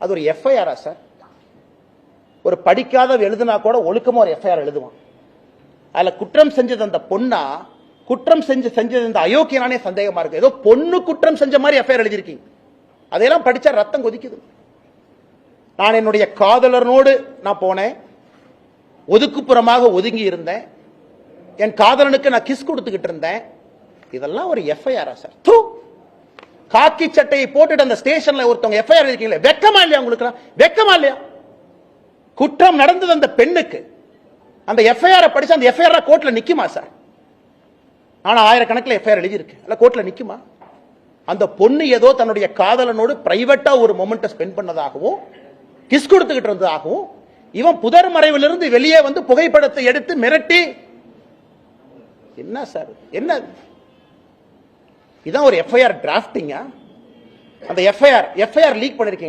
அது ஒரு எஃப்ஐஆரா சார் ஒரு படிக்காத எழுதுனா கூட ஒழுக்கமாக ஒரு எஃப்ஐஆர் எழுதுவான். அதில் குற்றம் செஞ்சது அந்த பொண்ணா குற்றம் செஞ்சு செஞ்சது இந்த அயோக்கியனானே சந்தேகமா இருக்கு. ஏதோ பொண்ணு குற்றம் செஞ்ச மாதிரி எஃப்ஐஆர் எழுதியிருக்கீங்க. அதையெல்லாம் படிச்சா ரத்தம் கொதிக்குது. நான் என்னுடைய காதலனோடு நான் போனேன். ஒதுக்குப்புறமாக ஒதுங்கி இருந்தேன். என் காதலனுக்கு நான் கிஸ் கொடுத்துக்கிட்டு இருந்தேன். இதெல்லாம் ஒரு எஃப்ஐஆரா சார் தூ! காக்கி சட்டையை போட்டுட்டு அந்த ஸ்டேஷன்ல ஒருத்தவங்க எஃப்ஐஆர் இருக்கீங்களே வெக்கமா இல்லையா உங்களுக்கு வெக்கமா இல்லையா? குற்றம் நடந்தது அந்த பெண்ணுக்கு. அந்த எஃப்ஐஆர் படிச்சு அந்த எஃப்ஐஆர் கோர்ட்ல நிக்குமா சார்? ஆனா ஆயிரக்கணக்கில் எஃப்ஐஆர் எழுதியிருக்கு. அல்ல கோர்ட்ல நிக்குமா? அந்த பொண்ணு ஏதோ தன்னுடைய காதலனோடு பிரைவேட்டா ஒரு மொமெண்ட்டை ஸ்பெண்ட் பண்ணதாகவும் கிஸ் கொடுத்துக்கிட்டு இருந்ததாகவும் இவன் புதர் மறைவிலிருந்து வெளியே வந்து புகைப்படத்தை எடுத்து மிரட்டி என்ன சார்? என்ன? இதான் ஒரு எஃப்ஐஆர் டிராஃப்டிங்கா அந்த எஃப்ஐஆர் எஃப்ஐஆர் லீக் பண்ணிருக்கீங்க.